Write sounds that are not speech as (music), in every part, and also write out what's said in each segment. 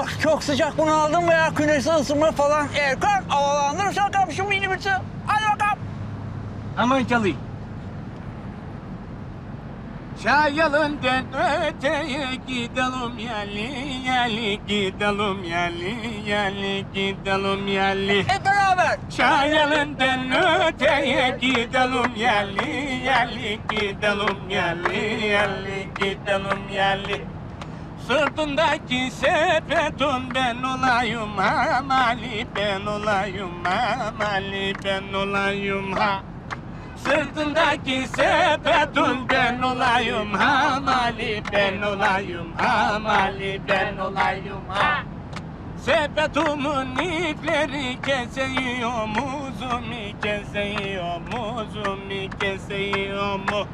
Oh çok sıcak bunu aldım mı ya küresel ısınma falan. Erkan havalandırırsan şu minibüsü. Hadi bakalım. Aman çalayım. Çayalından öteye gidelim yali yali gidelim yali yali gidelim yali. Hep beraber. Çayalından öteye gidelim yali yali gidelim yali yali gidelim yali. Sırtındaki sepetin ben olayım ha mali ben olayım ha mali ben olayım ha. Sırtındaki sepetin ben olayım ha mali ben olayım ha mali ben olayım ha. Sepetimin ipleri keseyiyor muzumu keseyiyor muzumu keseyiyor mu?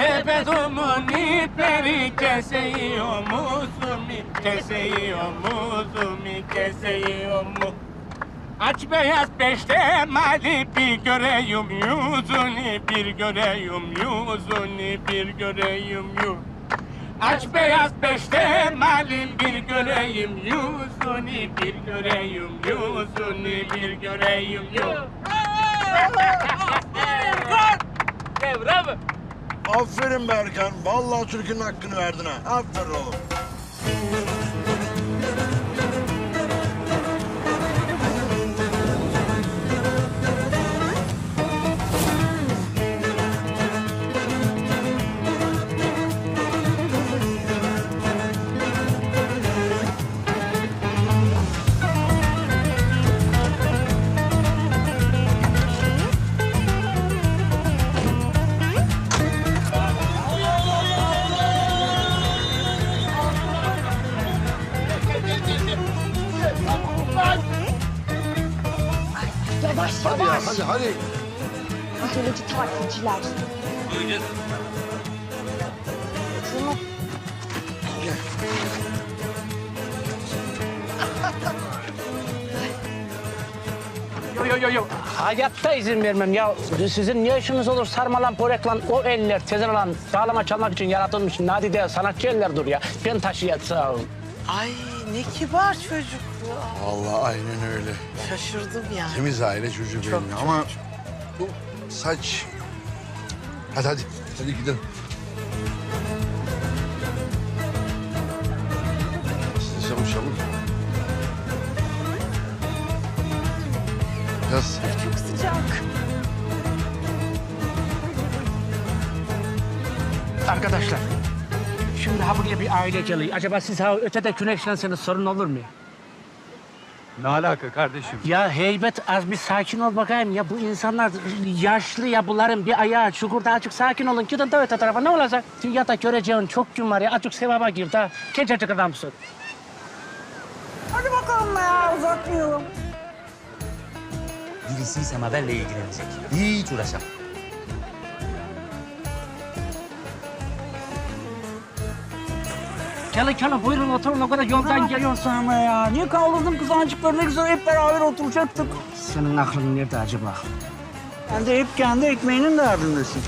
Sepetimin ipleri keseyiyor muzumu keseyiyor muzumu keseyiyor mu? Aç beyaz beşte mali bir göreyim yüzünü bir göreyim yüzünü bir göreyim yüzünü. Aç beyaz beşte malim bir göreyim yüzünü bir göreyim yüzünü bir göreyim yüzünü. Bravo. Aferin Berkan. Vallahi Türk'ün hakkını verdin ha. Aferin oğlum. Aceleci tatilciler. Şunu Yo yo yo yo. Hayatta izin vermem ya. Sizin ne işiniz olur sarmalan, poreklan, o eller, tezelan, bağlama çalmak için yaratılmış nadide sanatçı ellerdir ya. Ben taşıyacağım. Ay ne kibar çocuk bu. Vallahi aynen öyle. Şaşırdım yani. Temiz aile çocuğu benim. çok, Ama bu saç... Hadi hadi. Hadi gidelim. Siz çabuk çabuk. Yaz. çok sıcak. Arkadaşlar, şimdi ha buraya bir aile geliyor. Acaba siz ha ötede güneşlenseniz sorun olur mu? Ne alaka kardeşim? Ya heybet az bir sakin ol bakayım ya bu insanlar yaşlı ya bunların bir ayağı çukurda azıcık sakin olun gidin de öte tarafa ne olacak? Dünyada göreceğin çok gün var ya azıcık sevaba gir de gencecik adamsın. Hadi bakalım ya uzatmayalım. Birisiysem haberle ilgilenecek. Hiç uğraşamam. Gelin gelin buyurun oturun o kadar yoldan geliyorsun. Ama ya niye kaldırdın kızancıkları ne güzel hep beraber oturacaktık. Senin aklın nerede acaba? Sen de hep kendi ekmeğinin derdindesin.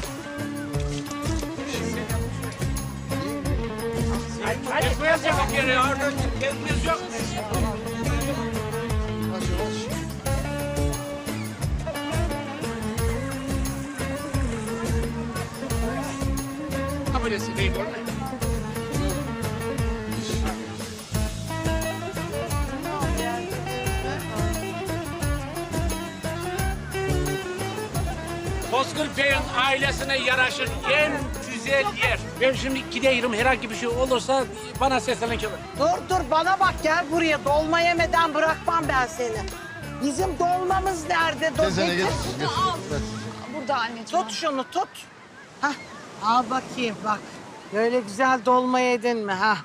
Ha böylesi değil orada. Bozkır Bey'in ailesine yaraşır en güzel yer. Ben şimdi gidiyorum herhangi bir şey olursa bana seslenin gelin. Dur dur bana bak gel buraya. Dolma yemeden bırakmam ben seni. Bizim dolmamız nerede? Dur, Teyzene getir. Burada anneciğim. Tut şunu tut. Hah. Al bakayım bak. Böyle güzel dolma yedin mi ha?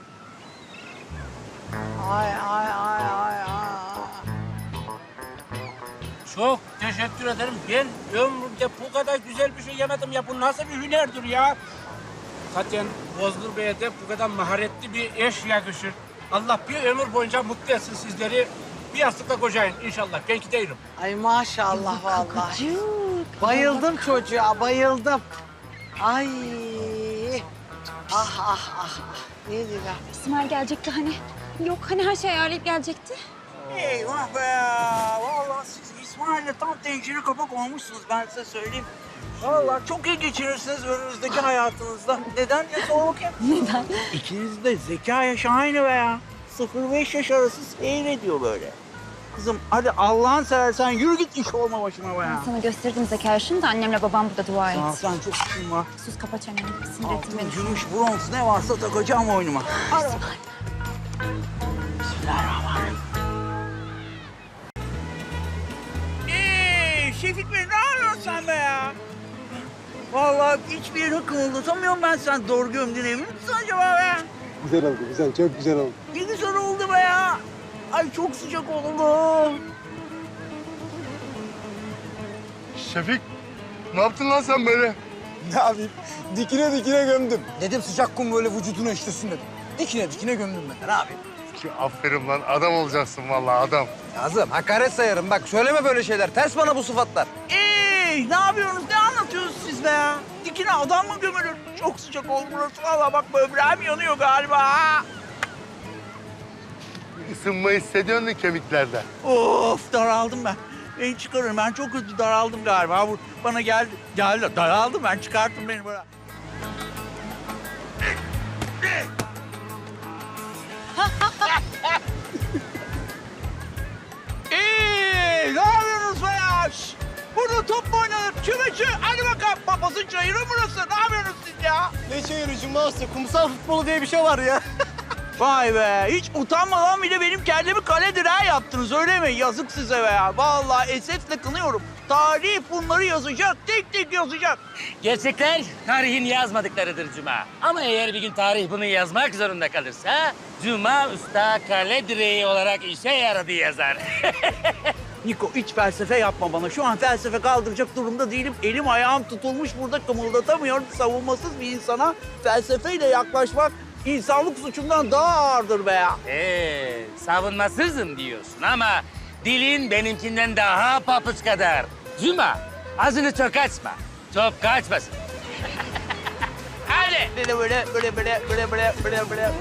Ay ay ay ay. Çok teşekkür ederim. Ben ömrümde bu kadar güzel bir şey yemedim ya. Bu nasıl bir hünerdir ya? Zaten Bozgur Bey'e de bu kadar maharetli bir eş yakışır. Allah bir ömür boyunca mutlu etsin sizleri. Bir yastıkla kocayın inşallah. Ben gidiyorum. Ay maşallah vallahi. Bayıldım çocuğa bayıldım. Ay. Ah ah ah. ah. Nedir ya? İsmail gelecekti hani. Yok hani her şey ayarlayıp gelecekti. Eyvah be. Vallahi siz İsmail'le tam tencere kapak olmuşsunuz ben size söyleyeyim. Vallahi çok iyi geçirirsiniz önünüzdeki hayatınızda. Neden diye sor bakayım. (laughs) Neden? İkiniz de zeka yaşı aynı be ya. 0-5 yaş arası seyrediyor böyle. Kızım hadi Allah'ın seversen yürü git iş olma başıma be ya. Sana gösterdim zeka yaşını da annemle babam burada dua et. Sağ ol, sen çok işin var. Sus kapa çeneni. Sinir ettin Altın, beni. gümüş, bronz ne varsa takacağım oyunuma. Hadi. Bismillahirrahmanirrahim. Şefik Bey ne yapıyorsun sen be ya? Vallahi hiçbir yerini kımıldatamıyorum ben sen doğru gömdün emin misin acaba be? Güzel oldu, güzel. Çok güzel oldu. Ne güzel oldu be ya. Ay çok sıcak oldu. Şefik ne yaptın lan sen böyle? Ne yapayım? Dikine dikine gömdüm. Dedim sıcak kum böyle vücuduna işlesin dedim. Dikine dikine gömdüm ben. Ne yapayım? Aferin lan adam olacaksın vallahi adam. Yazım, hakaret sayarım. Bak söyleme böyle şeyler. Ters bana bu sıfatlar. Ee, ne yapıyorsunuz? Ne anlatıyorsunuz siz be ya? Dikine adam mı gömülür? Çok sıcak oldu burası. Valla bak böbreğim yanıyor galiba. ha. Isınma hissediyorsun da kemiklerde. Of daraldım ben. Beni çıkarın. Ben çok kötü daraldım galiba. Bu bana geldi. Geldi. Daraldım ben. Çıkartın beni böyle. Top mu oynanır? Çü. Hadi bakalım. Papazın çayırı burası. Ne yapıyorsunuz siz ya? Ne çayırı Cuma Usta? Kumsal futbolu diye bir şey var ya. (laughs) Vay be. Hiç utanmadan bile benim kendimi kale direği yaptınız öyle mi? Yazık size be ya. Vallahi esefle kınıyorum. Tarih bunları yazacak. Tek tek yazacak. Gerçekler tarihin yazmadıklarıdır Cuma. Ama eğer bir gün tarih bunu yazmak zorunda kalırsa... Cuma Usta kale direği olarak işe yaradı yazar. (laughs) Niko hiç felsefe yapma bana. Şu an felsefe kaldıracak durumda değilim. Elim ayağım tutulmuş burada kımıldatamıyorum. Savunmasız bir insana felsefeyle yaklaşmak insanlık suçundan daha ağırdır be ya. Ee, savunmasızım diyorsun ama dilin benimkinden daha papuç kadar. Cuma, ağzını çok açma. Çok kaçmasın. (laughs) Hadi. Böyle böyle böyle böyle böyle böyle böyle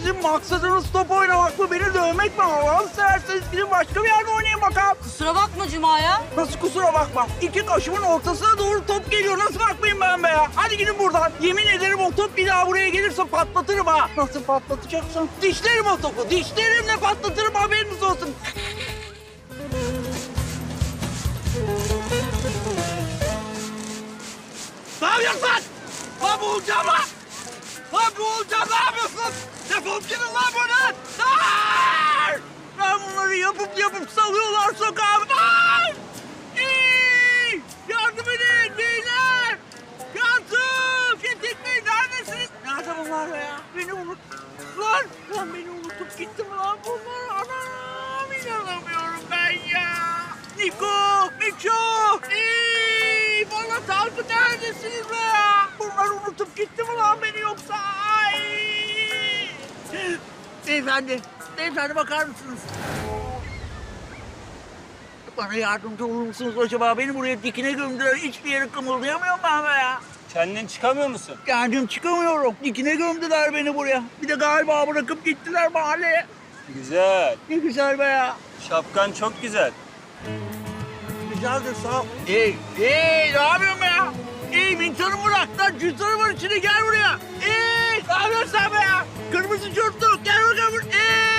sizin maksadınız top oynamak mı, beni dövmek mi? Allah'ını severseniz gidin başka bir yerde oynayın bakalım. Kusura bakma Cuma ya. Nasıl kusura bakma. İki kaşımın ortasına doğru top geliyor. Nasıl bakmayayım ben be ya? Hadi gidin buradan. Yemin ederim o top bir daha buraya gelirse patlatırım ha. Nasıl patlatacaksın? Dişlerim o topu. Dişlerimle patlatırım haberiniz olsun. ne yapıyorsun lan? Lan boğulacağım lan. Lan boğulacağım ne yapıyorsun? Defol gidin lan buradan. Dur! Ben bunları yapıp yapıp salıyorlar sokağa. Lan! İyi! Yardım edin beyler! Yardım! Bey neredesiniz? Nerede bunlar ya? Beni unut... Lan! Lan beni unutup gitti mi lan bunlar? Anam! inanamıyorum ben ya! Niko! Miço! İyi! Bana Tarkı neredesiniz be ya? Bunlar unutup gitti mi Beyefendi, beyefendi bakar mısınız? Bana yardımcı olur musunuz acaba? Beni buraya dikine gömdüler. Hiçbir yere kımıldayamıyorum ben be ya. Kendin çıkamıyor musun? Kendim çıkamıyorum. Dikine gömdüler beni buraya. Bir de galiba bırakıp gittiler mahalleye. Güzel. Ne güzel be ya. Şapkan çok güzel. Güzeldir sağ ol. Ey, ey ne yapıyorsun be ya? Ey mintanı bırak lan. Cüzdanı var içinde gel buraya. Ey ne yapıyorsun sen be ya? Kırmızı çortlu gel bakalım. Ey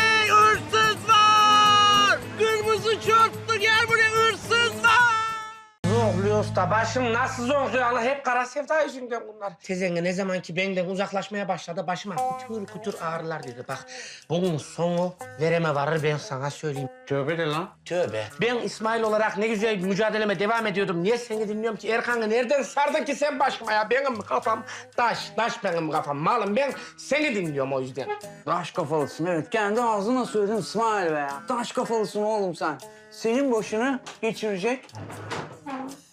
usta. Başım nasıl zorluyor Allah hep kara sevda yüzünden bunlar. Tezenge ne zaman ki benden uzaklaşmaya başladı başıma kutur kutur ağrılar dedi. Bak bunun sonu vereme varır ben sana söyleyeyim. Tövbe de lan. Tövbe. Ben İsmail olarak ne güzel mücadeleme devam ediyordum. Niye seni dinliyorum ki? Erkan'ı nereden sardın ki sen başıma ya? Benim kafam taş, taş benim kafam. Malım ben seni dinliyorum o yüzden. Taş kafalısın evet. Kendi ağzına söyledin İsmail be ya. Taş kafalısın oğlum sen. Senin başını geçirecek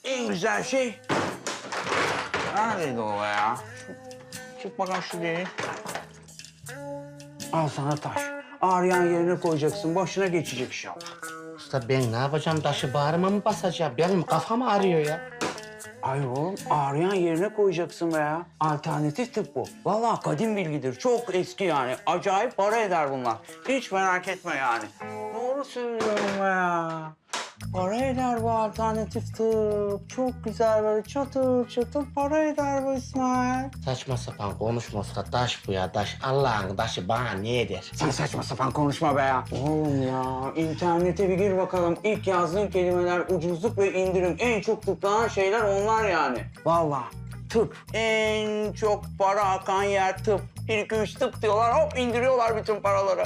en güzel şey... Neredeydi o ya? Çık bakalım şuraya. Al sana taş. Ağrıyan yerine koyacaksın. Başına geçecek inşallah. Usta ben ne yapacağım? Taşı bağrıma mı basacağım? Benim kafam ağrıyor ya. Ay oğlum ağrıyan yerine koyacaksın be ya. Alternatif tıp bu. Vallahi kadim bilgidir. Çok eski yani. Acayip para eder bunlar. Hiç merak etme yani. Doğru söylüyorum ya. Para eder bu alternatif tıp. Çok güzel böyle çatır çatır para eder bu İsmail. Saçma sapan konuşma usta. Taş bu ya taş. Allah'ın taşı bana ne eder? Sen saçma sapan konuşma be ya. Oğlum ya internete bir gir bakalım. İlk yazdığın kelimeler ucuzluk ve indirim. En çok tıklanan şeyler onlar yani. Vallahi tıp. En çok para akan yer tıp. Bir iki üç tıp diyorlar hop indiriyorlar bütün paraları.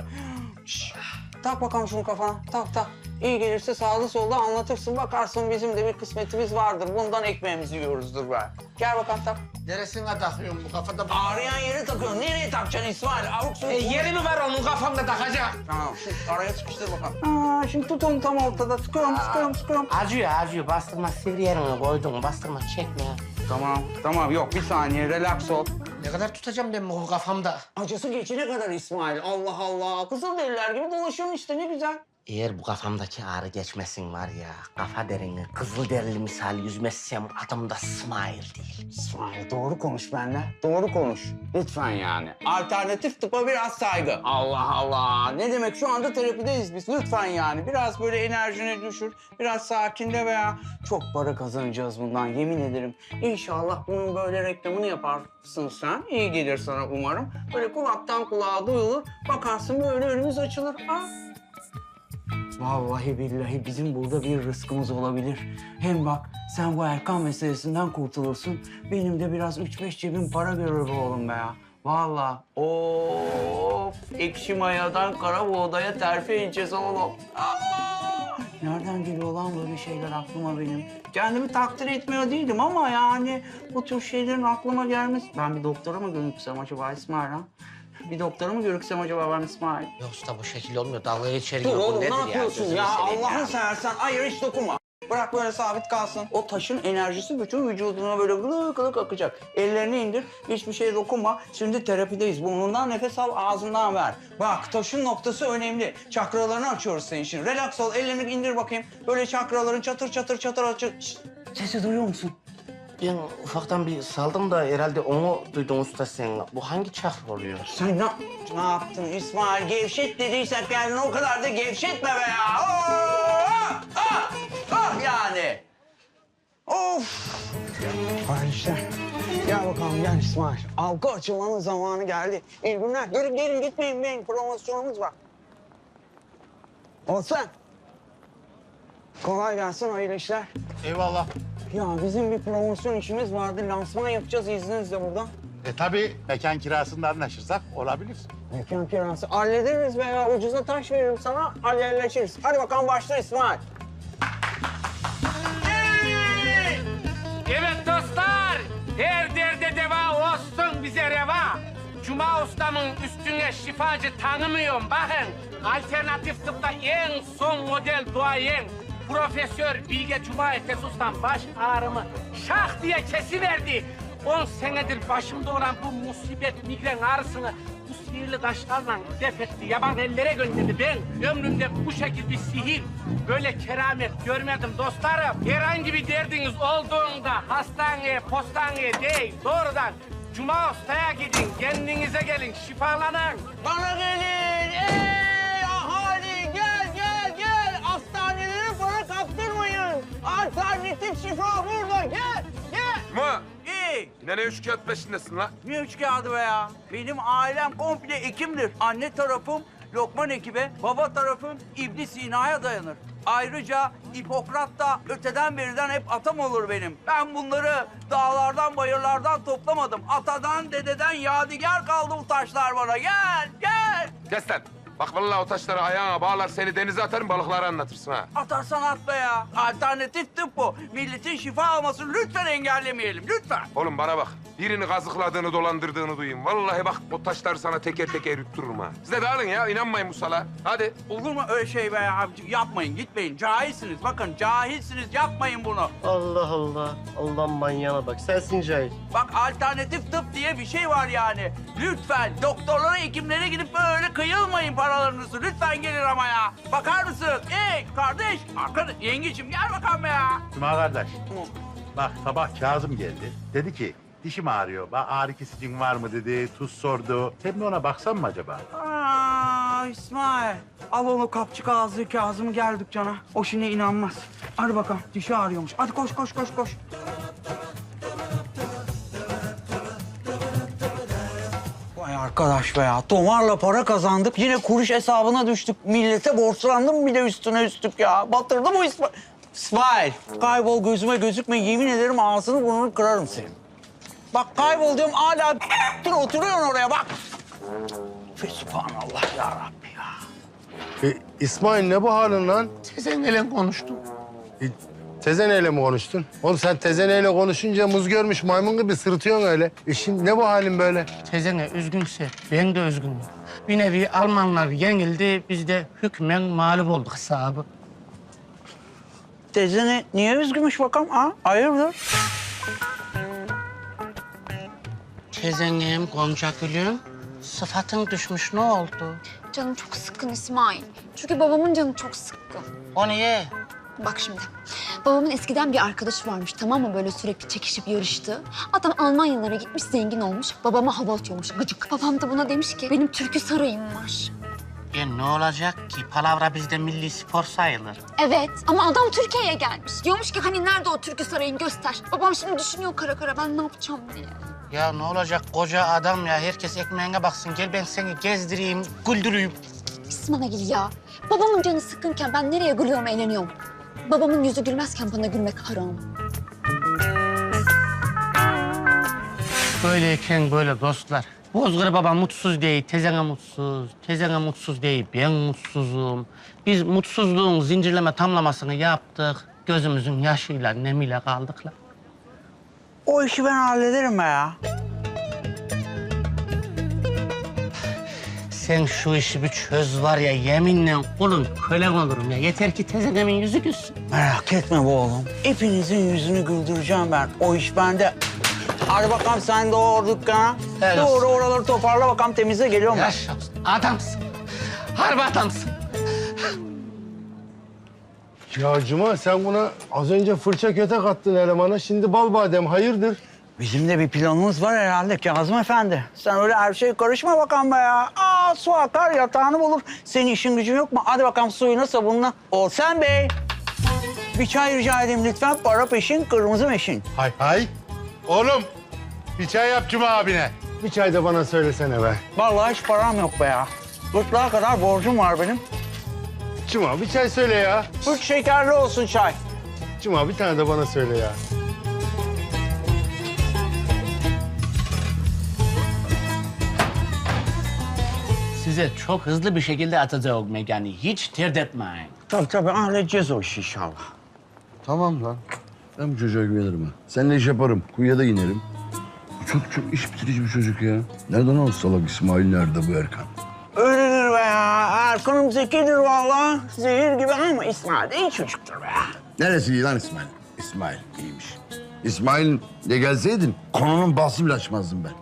Tak bakalım şunu kafana. Tak tak. İyi gelirse sağda solda anlatırsın. Bakarsın bizim de bir kısmetimiz vardır. Bundan ekmeğimizi yiyoruzdur be. Gel bakalım tak. Neresine takıyorum bu kafada? Ağrıyan yeri takıyorsun. Nereye takacaksın İsmail? Avuk E, yeri mi var onun kafamda takacağım? Tamam, şu araya sıkıştır bakalım. Aa, şimdi tut onu tam ortada. Sıkıyorum, sıkıyorum, sıkıyorum. Acıyor acıyor. Bastırma sivri yerine koydum. Bastırma çekme ya. Tamam, tamam. Yok, bir saniye. Relax ol. Ne kadar tutacağım ben bu kafamda? Acısı geçene kadar İsmail. Allah Allah. Kızılderililer gibi dolaşıyorsun işte. Ne güzel. Eğer bu kafamdaki ağrı geçmesin var ya, kafa derini kızıl derili misal yüzmezsem adım da Smile değil. İsmail doğru konuş benimle. Doğru konuş. Lütfen yani. Alternatif tıpa biraz saygı. Allah Allah. Ne demek şu anda terapideyiz biz. Lütfen yani. Biraz böyle enerjini düşür. Biraz sakinde veya çok para kazanacağız bundan yemin ederim. İnşallah bunun böyle reklamını yaparsın sen. İyi gelir sana umarım. Böyle kulaktan kulağa duyulur. Bakarsın böyle önümüz açılır. Ha? Vallahi billahi bizim burada bir rızkımız olabilir. Hem bak sen bu Erkan meselesinden kurtulursun. Benim de biraz üç beş cebim para görür bu oğlum be ya. Vallahi of ekşi mayadan kara buğdaya terfi edeceğiz oğlum. Nereden geliyor lan böyle şeyler aklıma benim? Kendimi takdir etmiyor değilim ama yani bu tür şeylerin aklıma gelmesi... Ben bir doktora mı görünsem acaba İsmail ha? Bir doktora mı görünsem acaba ben İsmail? Ya usta bu şekil olmuyor. Dalga geçer Dur gibi. Bu oğlum nedir ne yapıyorsun gözünü ya? seveyim Allah'ını seversen hayır hiç dokunma. Bırak böyle sabit kalsın. O taşın enerjisi bütün vücuduna böyle gılık gılık akacak. Ellerini indir, hiçbir şeye dokunma. Şimdi terapideyiz. Burnundan nefes al, ağzından ver. Bak taşın noktası önemli. Çakralarını açıyoruz senin için. Relax ol, ellerini indir bakayım. Böyle çakraların çatır çatır çatır açır. Şşt, Sesi duyuyor musun? Ben ufaktan bir saldım da herhalde onu duydun usta sen. Bu hangi çakra oluyor? Sen ne, ne yaptın İsmail? Gevşet dediysek geldin o kadar da gevşetme be ya. Oh, ah, ah yani. Of. Hayırlı işler. Gel bakalım gel İsmail. Algı açılmanın zamanı geldi. İyi günler. Gelin gelin gitmeyin benim promosyonumuz var. Olsun. Kolay gelsin hayırlı işler. Eyvallah. Ya bizim bir promosyon işimiz vardı. Lansman yapacağız izninizle buradan. E tabii mekan kirasında anlaşırsak olabilir. Mekan kirası hallederiz be ya. Ucuza taş veririm sana, hallederiz. Hadi bakalım başla İsmail. Evet dostlar, her derde deva olsun bize reva. Cuma ustamın üstüne şifacı tanımıyorum. Bakın, alternatif tıpta en son model duayen Profesör Bilge Cuma Efes ustam baş ağrımı şah diye kesiverdi. 10 senedir başımda olan bu musibet migren ağrısını bu sihirli taşlarla def etti. Yaban ellere gönderdi. Ben ömrümde bu şekil bir sihir, böyle keramet görmedim dostlarım. Herhangi bir derdiniz olduğunda hastaneye, postaneye değil, doğrudan Cuma Usta'ya gidin, kendinize gelin, şifalanın. Bana gelin. Ey kaptırmayın. Alternatif şifa burada. Gel gel. Ma, İyi. nereye üç kağıt peşindesin la? Ne üç kağıdı be ya? Benim ailem komple hekimdir. Anne tarafım Lokman ekibe, baba tarafım İbn Sina'ya dayanır. Ayrıca Hipokrat da öteden beriden hep atam olur benim. Ben bunları dağlardan, bayırlardan toplamadım. Atadan, dededen yadigar kaldı bu taşlar bana. Gel, gel. Kes lan. Bak vallahi o taşları ayağına bağlar seni denize atarım balıkları anlatırsın ha. Atarsan atma ya. Alternatif tıp bu. Milletin şifa almasını lütfen engellemeyelim. Lütfen. Oğlum bana bak. Birini kazıkladığını, dolandırdığını duyayım. Vallahi bak o taşları sana teker teker yuttururum ha. Siz de dağılın ya. inanmayın bu sala. Hadi. Olur mu öyle şey be abicim? Yapmayın, gitmeyin. Cahilsiniz. Bakın cahilsiniz. Yapmayın bunu. Allah Allah. Allah manyağına bak. Sensin cahil. Bak alternatif tıp diye bir şey var yani. Lütfen doktorlara, hekimlere gidip böyle kıyılmayın paralarınızı. Lütfen gelin ama ya. Bakar mısınız? Ey kardeş, arkadaş, yengeciğim gel bakalım ya. Cuma kardeş. Bak sabah Kazım geldi. Dedi ki dişim ağrıyor. Bak ağrı kesicin var mı dedi. Tuz sordu. Sen de ona baksan mı acaba? Aa, İsmail. Al onu kapçık ağzı Kazım geldik cana. O şimdi inanmaz. Hadi bakalım dişi ağrıyormuş. Hadi koş koş koş koş. Arkadaş be ya. Tomarla para kazandık. Yine kuruş hesabına düştük. Millete borçlandım bir de üstüne üstlük ya. Batırdı bu İsmail. İsmail. Kaybol gözüme gözükme. Yemin ederim ağzını burnunu kırarım senin. Bak kaybol diyorum hala dur (laughs) oturuyorsun oraya bak. Fesubhanallah ya Rabbi ya. E, İsmail ne bu halin lan? Tezeneyle konuştum. E, tezeneyle mi konuştun? Oğlum sen tezeneyle konuşunca muz görmüş maymun gibi sırıtıyorsun öyle. E şimdi ne bu halin böyle? Tezene üzgünse ben de üzgünüm. Bir nevi Almanlar yenildi, biz de hükmen mağlup olduk sahibi. Teyzene niye üzgünmüş bakalım ha? Hayırdır? Tezenem, Gonca gülüm, sıfatın düşmüş ne oldu? Canım çok sıkkın İsmail. Çünkü babamın canı çok sıkkın. O niye? Bak şimdi. Babamın eskiden bir arkadaşı varmış tamam mı? Böyle sürekli çekişip yarıştı. Adam Almanyalara gitmiş zengin olmuş. Babama hava atıyormuş gıcık. Babam da buna demiş ki benim türkü sarayım var. Ya ne olacak ki? Palavra bizde milli spor sayılır. Evet ama adam Türkiye'ye gelmiş. Diyormuş ki hani nerede o türkü sarayın göster. Babam şimdi düşünüyor kara kara ben ne yapacağım diye. Ya ne olacak koca adam ya. Herkes ekmeğine baksın. Gel ben seni gezdireyim, güldüreyim. İsmail ya. Babamın canı sıkkınken ben nereye gülüyorum eğleniyorum. Babamın yüzü gülmezken bana gülmek haram. Böyleyken böyle dostlar. Bozgır baba mutsuz değil, tezene mutsuz. Tezene mutsuz değil, ben mutsuzum. Biz mutsuzluğun zincirleme tamlamasını yaptık. Gözümüzün yaşıyla, nemiyle kaldık la. O işi ben hallederim ya. Sen şu işi bir çöz var ya, yeminle kulun kölen olurum ya. Yeter ki tezenemin yüzü gülsün. Merak etme bu oğlum. Hepinizin yüzünü güldüreceğim ben. O iş bende. Hadi bakalım sen doğru dükkana. Helal Doğru oraları toparla bakalım temize geliyorum ben. Yaşa, adamsın. Harbi adamsın. Ya Cuma sen buna az önce fırça kötek attın elemana. Şimdi bal badem hayırdır? Bizim de bir planımız var herhalde Kazım Efendi. Sen öyle her şeye karışma bakalım be ya. Aa su akar yatağını bulur. Senin işin gücün yok mu? Hadi bakalım suyuna sabunla. Olsen Bey. Bir çay rica edeyim lütfen. Para peşin, kırmızı meşin. Hay hay. Oğlum bir çay yap Cuma abine. Bir çay da bana söylesene be. Vallahi hiç param yok be ya. Gırtlağa kadar borcum var benim. Cuma bir çay söyle ya. Üç şekerli olsun çay. Cuma bir tane de bana söyle ya. Size çok hızlı bir şekilde atacağım yani. Hiç dert etmeyin. Tabii tabii halledeceğiz o işi inşallah. Tamam lan. Ben bu çocuğa güvenirim ha. Seninle iş yaparım. Kuyuya da inerim. Bu çok çok iş bitirici bir çocuk ya. Nereden o salak İsmail nerede bu Erkan? Öyledir be ya. Erkan'ım zekidir vallahi. Zehir gibi ama İsmail de iyi çocuktur be ya. Neresi iyi lan İsmail? İsmail iyiymiş. İsmail de gelseydin konunun bahsi bile açmazdım ben.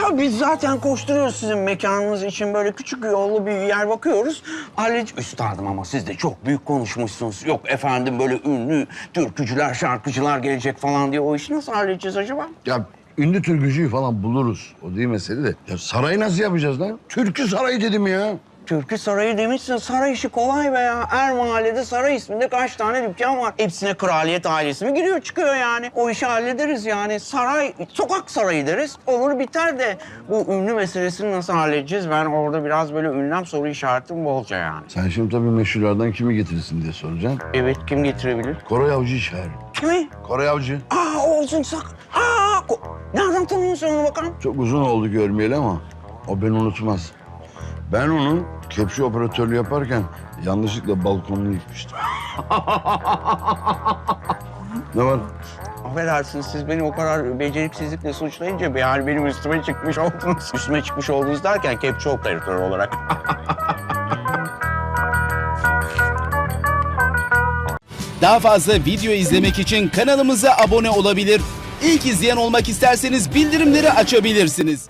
Tabii biz zaten koşturuyoruz sizin mekanınız için böyle küçük yollu bir yer bakıyoruz. Halled... Üstadım ama siz de çok büyük konuşmuşsunuz. Yok efendim böyle ünlü türkücüler, şarkıcılar gelecek falan diye o işi nasıl halledeceğiz acaba? Ya ünlü türkücüyü falan buluruz. O değil mesele de. Ya sarayı nasıl yapacağız lan? Türkü sarayı dedim ya. Türkü sarayı demişsin. Saray işi kolay be ya. Her mahallede saray isminde kaç tane dükkan var. Hepsine kraliyet ailesi mi giriyor çıkıyor yani. O işi hallederiz yani. Saray, sokak sarayı deriz. Olur biter de bu ünlü meselesini nasıl halledeceğiz? Ben orada biraz böyle ünlem soru işaretim bolca yani. Sen şimdi tabii meşhurlardan kimi getirirsin diye soracaksın. Evet kim getirebilir? Koray Avcı'yı çağır. Kimi? Koray Avcı. Aa olsun sak. Aa ko- nereden tanıyorsun onu bakalım? Çok uzun oldu görmeyeli ama o beni unutmaz. Ben onun kepçe operatörlüğü yaparken yanlışlıkla balkonunu yıkmıştım. (laughs) ne var? Affedersiniz siz beni o kadar beceriksizlikle suçlayınca bir yani benim üstüme çıkmış oldunuz. (laughs) Üstüme çıkmış oldunuz derken kepçe operatörü olarak. (laughs) Daha fazla video izlemek için kanalımıza abone olabilir. İlk izleyen olmak isterseniz bildirimleri açabilirsiniz.